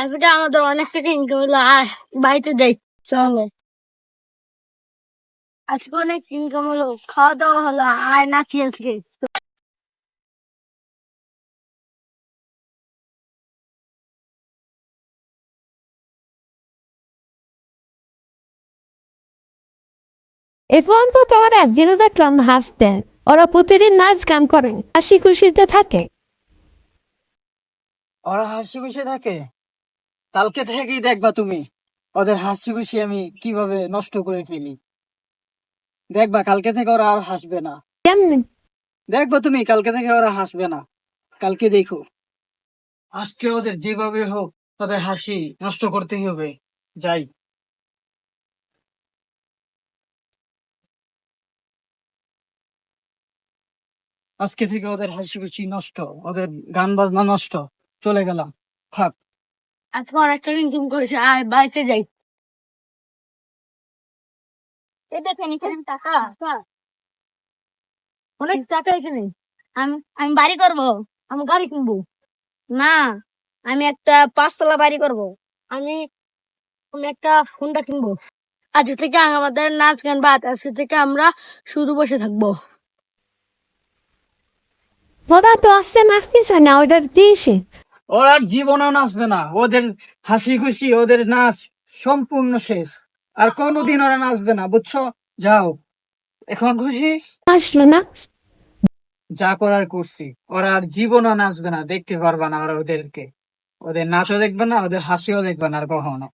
আজকে আমাদের অনেক টাকা ইনকাম হলো আর বাড়িতে যাই চলো। আজকে অনেক ইনকাম হলো খাওয়া দাওয়া হলো আর নাচি আজকে। এখন তো তোমার একদিনও দেখলাম হাসতে। ওরা প্রতিদিন নাচ গান করে হাসি খুশিতে থাকে। ওরা হাসি খুশি থাকে? কালকে থেকেই দেখবা তুমি। ওদের হাসি খুশি আমি কীভাবে নষ্ট করে ফেলি। দেখবা কালকে থেকে ওরা আর হাসবে না। কেমনি? দেখবা তুমি কালকে থেকে ওরা হাসবে না। কালকে দেখো। আজকে ওদের যেভাবে হোক ওদের হাসি নষ্ট করতেই হবে। যাই। আজকে থেকে ওদের হাসি খুশি নষ্ট ওদের গান বাজনা নষ্ট। চলে গেলাম। থাক। আজকে ইনকাম করেছে আর বাড়িতে যাই। দেখেন এখানে টাকা। অনেক টাকা এখানে। আমি আমি বাড়ি করব। আমি গাড়ি কিনবো? না আমি একটা পাঁচতলা বাড়ি করব। আমি আমি একটা ফোনটা কিনবো। আজকে থেকে আমাদের নাচ গান বাদ আজকে থেকে আমরা শুধু বসে থাকব। ওরা তো আসতে নাচতেছে না ওদের দিয়েছে ওরা জীবনও নাচবে না। ওদের হাসি খুশি ওদের নাচ সম্পূর্ণ শেষ। আর কোনোদিন ওরা নাচবে না বুঝছ? যাও। এখন খুশি? আসলো না। যা করার করছি। ওরা আর জীবনও নাচবে না দেখতে পারবা না ওরা ওদেরকে। ওদের নাচও দেখবে না ওদের হাসিও দেখবে না আর কখনো।